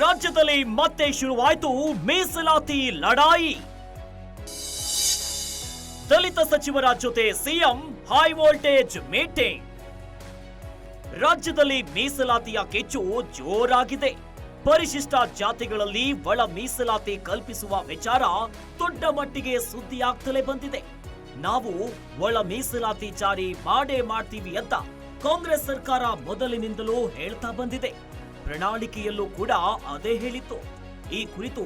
ರಾಜ್ಯದಲ್ಲಿ ಮತ್ತೆ ಶುರುವಾಯಿತು ಮೀಸಲಾತಿ ಲಡಾಯಿ ದಲಿತ ಸಚಿವರ ಜೊತೆ ಸಿಎಂ ಹೈ ವೋಲ್ಟೇಜ್ ಮೀಟಿಂಗ್ ರಾಜ್ಯದಲ್ಲಿ ಮೀಸಲಾತಿಯ ಕೆಚ್ಚು ಜೋರಾಗಿದೆ. ಪರಿಶಿಷ್ಟ ಜಾತಿಗಳಲ್ಲಿ ಒಳ ಮೀಸಲಾತಿ ಕಲ್ಪಿಸುವ ವಿಚಾರ ದೊಡ್ಡ ಮಟ್ಟಿಗೆ ಸುದ್ದಿಯಾಗ್ತಲೇ ಬಂದಿದೆ. ನಾವು ಒಳ ಮೀಸಲಾತಿ ಜಾರಿ ಮಾಡೇ ಮಾಡ್ತೀವಿ ಅಂತ ಕಾಂಗ್ರೆಸ್ ಸರ್ಕಾರ ಮೊದಲಿನಿಂದಲೂ ಹೇಳ್ತಾ ಬಂದಿದೆ. ಪ್ರಣಾಳಿಕೆಯಲ್ಲೂ ಕೂಡ ಅದೇ ಹೇಳಿತ್ತು. ಈ ಕುರಿತು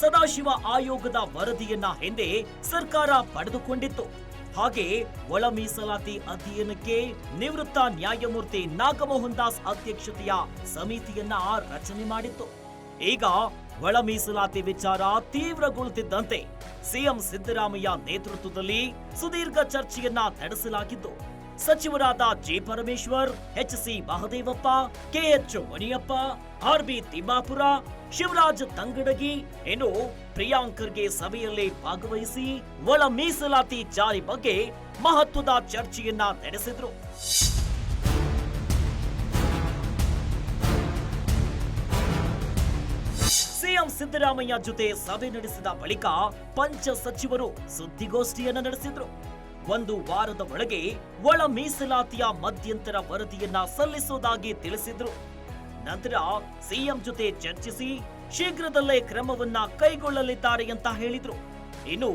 ಸದಾಶಿವ ಆಯೋಗದ ವರದಿಯನ್ನ ಹಿಂದೆ ಸರ್ಕಾರ ಪಡೆದುಕೊಂಡಿತ್ತು. ಹಾಗೆ ಒಳ ಮೀಸಲಾತಿ ಅಧ್ಯಯನಕ್ಕೆ ನಿವೃತ್ತ ನ್ಯಾಯಮೂರ್ತಿ ನಾಗಮೋಹನ್ ದಾಸ್ ಅಧ್ಯಕ್ಷತೆಯ ಸಮಿತಿಯನ್ನ ರಚನೆ ಮಾಡಿತ್ತು. ಈಗ ಒಳ ಮೀಸಲಾತಿ ವಿಚಾರ ತೀವ್ರಗೊಳ್ಳುತ್ತಿದ್ದಂತೆ ಸಿಎಂ ಸಿದ್ದರಾಮಯ್ಯ ನೇತೃತ್ವದಲ್ಲಿ ಸುದೀರ್ಘ ಚರ್ಚೆಯನ್ನ ನಡೆಸಲಾಗಿದ್ದು ಸಚಿವರಾದ G Parameshwar, H C Mahadevappa K H R B Timmapura, Shivaraj Tangadagi ಇನ್ನು ಪ್ರಿಯಾಂಕರ್ಗೆ ಸಭೆಯಲ್ಲಿ ಭಾಗವಹಿಸಿ ಒಳ ಮೀಸಲಾತಿ ಜಾರಿ ಬಗ್ಗೆ ಮಹತ್ವದ ಚರ್ಚೆಯನ್ನ ನಡೆಸಿದ್ರು. ಸಿಎಂ ಸಿದ್ದರಾಮಯ್ಯ ಜೊತೆ ಸಭೆ ನಡೆಸಿದ ಬಳಿಕ ಪಂಚ ಸಚಿವರು ಸುದ್ದಿಗೋಷ್ಠಿಯನ್ನ ನಡೆಸಿದ್ರು. ಒಂದು ವಾರದ ಒಳಗೆ ಒಳ ಮೀಸಲಾತಿಯ ಮಧ್ಯಂತರ ವರದಿಯನ್ನ ಸಲ್ಲಿಸುವುದಾಗಿ ತಿಳಿಸಿದ್ರು. ನಂತರ ಸಿಎಂ ಜೊತೆ ಚರ್ಚಿಸಿ ಶೀಘ್ರದಲ್ಲೇ ಕ್ರಮವನ್ನ ಕೈಗೊಳ್ಳಲಿದ್ದಾರೆ ಅಂತ ಹೇಳಿದ್ರು. ಇನ್ನು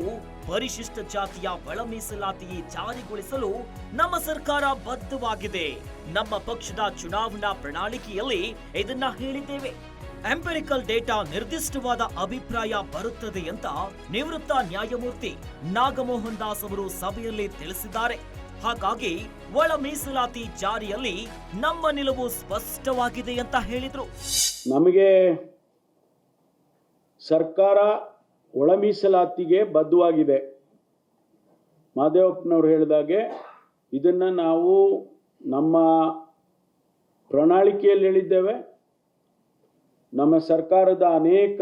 ಪರಿಶಿಷ್ಟ ಜಾತಿಯ ಒಳ ಮೀಸಲಾತಿ ಜಾರಿಗೊಳಿಸಲು ನಮ್ಮ ಸರ್ಕಾರ ಬದ್ಧವಾಗಿದೆ. ನಮ್ಮ ಪಕ್ಷದ ಚುನಾವಣಾ ಪ್ರಣಾಳಿಕೆಯಲ್ಲಿ ಇದನ್ನ ಹೇಳಿದ್ದೇವೆ. ಎಂಪೆರಿಕಲ್ ಡೇಟಾ ನಿರ್ದಿಷ್ಟವಾದ ಅಭಿಪ್ರಾಯ ಬರುತ್ತದೆ ಅಂತ ನಿವೃತ್ತ ನ್ಯಾಯಮೂರ್ತಿ ನಾಗಮೋಹನ್ ದಾಸ್ ಅವರು ಸಭೆಯಲ್ಲಿ ತಿಳಿಸಿದ್ದಾರೆ. ಹಾಗಾಗಿ ಒಳ ಮೀಸಲಾತಿ ಜಾರಿಯಲ್ಲಿ ನಮ್ಮ ನಿಲುವು ಸ್ಪಷ್ಟವಾಗಿದೆ ಅಂತ ಹೇಳಿದ್ರು. ನಮಗೆ ಸರ್ಕಾರ ಒಳ ಮೀಸಲಾತಿಗೆ ಬದ್ಧವಾಗಿದೆ. ಮಾದೇವಪ್ಪನವ್ರು ಹೇಳಿದಾಗೆ ಇದನ್ನು ನಾವು ನಮ್ಮ ಪ್ರಣಾಳಿಕೆಯಲ್ಲಿ ಹೇಳಿದ್ದೇವೆ. ನಮ್ಮ ಸರ್ಕಾರದ ಅನೇಕ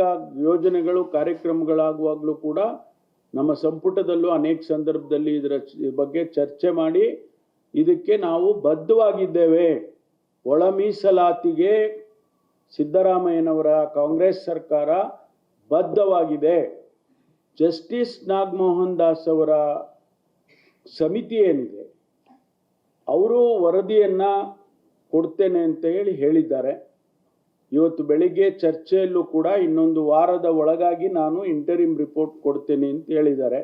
ಯೋಜನೆಗಳು, ಕಾರ್ಯಕ್ರಮಗಳಾಗುವಾಗಲೂ ಕೂಡ ನಮ್ಮ ಸಂಪುಟದಲ್ಲೂ ಅನೇಕ ಸಂದರ್ಭದಲ್ಲಿ ಇದರ ಬಗ್ಗೆ ಚರ್ಚೆ ಮಾಡಿ ಇದಕ್ಕೆ ನಾವು ಬದ್ಧವಾಗಿದ್ದೇವೆ. ಒಳ ಮೀಸಲಾತಿಗೆ ಸಿದ್ದರಾಮಯ್ಯನವರ ಕಾಂಗ್ರೆಸ್ ಸರ್ಕಾರ ಬದ್ಧವಾಗಿದೆ. ಜಸ್ಟಿಸ್ ನಾಗಮೋಹನ್ ದಾಸ್ ಅವರ ಸಮಿತಿ ಏನಿದೆ, ಅವರು ವರದಿಯನ್ನು ಕೊಡ್ತೇನೆ ಅಂತ ಹೇಳಿ ಹೇಳಿದ್ದಾರೆ. ಇವತ್ತು ಬೆಳಿಗ್ಗೆ ಚರ್ಚೆಯಲ್ಲೂ ಕೂಡ ಇನ್ನೊಂದು ವಾರದ ಒಳಗಾಗಿ ನಾನು ಇಂಟರಿಮ್ ರಿಪೋರ್ಟ್ ಕೊಡ್ತೇನೆ ಅಂತ ಹೇಳಿದ್ದಾರೆ.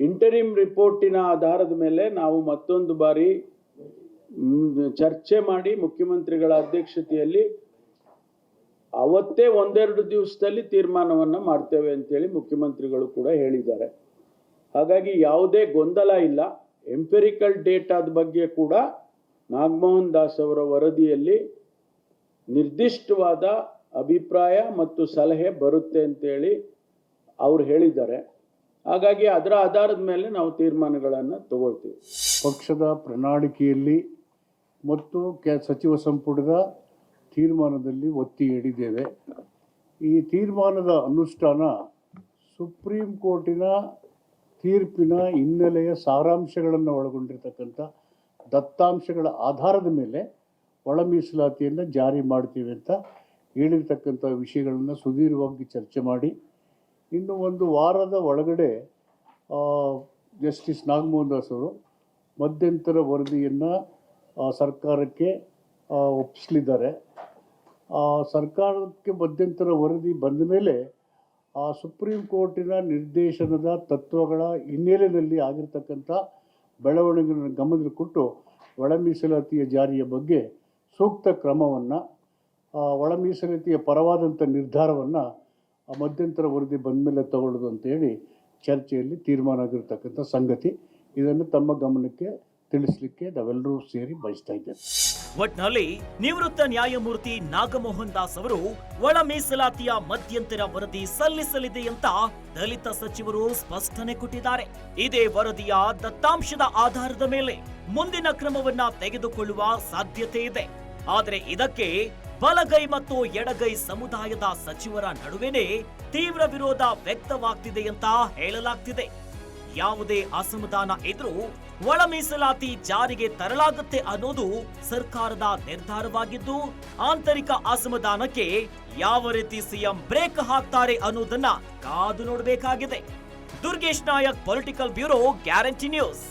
ಇಂಟರಿಮ್ ರಿಪೋರ್ಟಿನ ಆಧಾರದ ಮೇಲೆ ನಾವು ಮತ್ತೊಂದು ಬಾರಿ ಚರ್ಚೆ ಮಾಡಿ ಮುಖ್ಯಮಂತ್ರಿಗಳ ಅಧ್ಯಕ್ಷತೆಯಲ್ಲಿ ಅವತ್ತೇ ಒಂದೆರಡು ದಿವಸದಲ್ಲಿ ತೀರ್ಮಾನವನ್ನು ಮಾಡ್ತೇವೆ ಅಂತೇಳಿ ಮುಖ್ಯಮಂತ್ರಿಗಳು ಕೂಡ ಹೇಳಿದ್ದಾರೆ. ಹಾಗಾಗಿ ಯಾವುದೇ ಗೊಂದಲ ಇಲ್ಲ. ಎಂಪೆರಿಕಲ್ ಡೇಟಾದ ಬಗ್ಗೆ ಕೂಡ ನಾಗಮೋಹನ್ ದಾಸ್ ಅವರ ವರದಿಯಲ್ಲಿ ನಿರ್ದಿಷ್ಟವಾದ ಅಭಿಪ್ರಾಯ ಮತ್ತು ಸಲಹೆ ಬರುತ್ತೆ ಅಂತೇಳಿ ಅವ್ರು ಹೇಳಿದ್ದಾರೆ. ಹಾಗಾಗಿ ಅದರ ಆಧಾರದ ಮೇಲೆ ನಾವು ತೀರ್ಮಾನಗಳನ್ನು ತಗೊಳ್ತೀವಿ. ಪಕ್ಷದ ಪ್ರಣಾಳಿಕೆಯಲ್ಲಿ ಮತ್ತು ಕೆ ಸಚಿವ ಸಂಪುಟದ ತೀರ್ಮಾನದಲ್ಲಿ ಒತ್ತಿ ಹಿಡಿದ್ದೇವೆ ಈ ತೀರ್ಮಾನದ ಅನುಷ್ಠಾನ ಸುಪ್ರೀಂ ಕೋರ್ಟಿನ ತೀರ್ಪಿನ ಹಿನ್ನೆಲೆಯ ಸಾರಾಂಶಗಳನ್ನು ಒಳಗೊಂಡಿರ್ತಕ್ಕಂಥ ದತ್ತಾಂಶಗಳ ಆಧಾರದ ಮೇಲೆ ಒಳ ಮೀಸಲಾತಿಯನ್ನು ಜಾರಿ ಮಾಡ್ತೀವಿ ಅಂತ ಹೇಳಿರ್ತಕ್ಕಂಥ ವಿಷಯಗಳನ್ನು ಸುದೀರ್ಘವಾಗಿ ಚರ್ಚೆ ಮಾಡಿ. ಇನ್ನು ಒಂದು ವಾರದ ಒಳಗಡೆ ಜಸ್ಟಿಸ್ ನಾಗಮೋಹನ್ ದಾಸ್ ಅವರು ಮಧ್ಯಂತರ ವರದಿಯನ್ನು ಸರ್ಕಾರಕ್ಕೆ ಒಪ್ಪಿಸಲಿದ್ದಾರೆ. ಸರ್ಕಾರಕ್ಕೆ ಮಧ್ಯಂತರ ವರದಿ ಬಂದ ಮೇಲೆ, ಆ, ಸುಪ್ರೀಂ ಕೋರ್ಟಿನ ನಿರ್ದೇಶನದ ತತ್ವಗಳ ಹಿನ್ನೆಲೆಯಲ್ಲಿ ಆಗಿರ್ತಕ್ಕಂಥ ಬೆಳವಣಿಗೆಗಳನ್ನು ಗಮನದಲ್ಲಿ ಕೊಟ್ಟು ಒಳ ಮೀಸಲಾತಿಯ ಜಾರಿಯ ಬಗ್ಗೆ ಸೂಕ್ತ ಕ್ರಮವನ್ನು ಒಳ ಮೀಸಲಾತಿಯ ಪರವಾದಂಥ ನಿರ್ಧಾರವನ್ನು ಮಧ್ಯಂತರ ವರದಿ ಬಂದ ಮೇಲೆ ತಗೊಳ್ಳೋದು ಅಂತೇಳಿ ಚರ್ಚೆಯಲ್ಲಿ ತೀರ್ಮಾನ ಆಗಿರ್ತಕ್ಕಂಥ ಸಂಗತಿ. ಇದನ್ನು ತಮ್ಮ ಗಮನಕ್ಕೆ ತಿಳಿಸಲಿಕ್ಕೆ ನಾವೆಲ್ಲರೂ ಸೇರಿ ಬಯಸ್ತಾ ಇದ್ದೇವೆ. ಒಟ್ನಲ್ಲಿ ನಿವೃತ್ತ ನ್ಯಾಯಮೂರ್ತಿ ನಾಗಮೋಹನ್ ದಾಸ್ ಅವರು ಒಳ ಮೀಸಲಾತಿಯ ಮಧ್ಯಂತರ ವರದಿ ಸಲ್ಲಿಸಲಿದೆ ಅಂತ ದಲಿತ ಸಚಿವರು ಸ್ಪಷ್ಟನೆ ಕೊಟ್ಟಿದ್ದಾರೆ. ಇದೇ ವರದಿಯ ದತ್ತಾಂಶದ ಆಧಾರದ ಮೇಲೆ ಮುಂದಿನ ಕ್ರಮವನ್ನ ತೆಗೆದುಕೊಳ್ಳುವ ಸಾಧ್ಯತೆ ಇದೆ. ಆದರೆ ಇದಕ್ಕೆ ಬಲಗೈ ಮತ್ತು ಎಡಗೈ ಸಮುದಾಯದ ಸಚಿವರ ನಡುವೆನೇ ತೀವ್ರ ವಿರೋಧ ವ್ಯಕ್ತವಾಗ್ತಿದೆ ಅಂತ ಹೇಳಲಾಗ್ತಿದೆ. ಯಾವುದೇ ಅಸಮಾಧಾನ ಇದ್ರೂ ಒಳ ಮೀಸಲಾತಿ ಜಾರಿಗೆ ತರಲಾಗುತ್ತೆ ಅನ್ನೋದು ಸರ್ಕಾರದ ನಿರ್ಧಾರವಾಗಿದ್ದು, ಆಂತರಿಕ ಅಸಮಾಧಾನಕ್ಕೆ ಯಾವ ರೀತಿ ಸಿಎಂ ಬ್ರೇಕ್ ಹಾಕ್ತಾರೆ ಅನ್ನೋದನ್ನ ಕಾದು ನೋಡಬೇಕಾಗಿದೆ. Durgesh Nayak political bureau guarantee news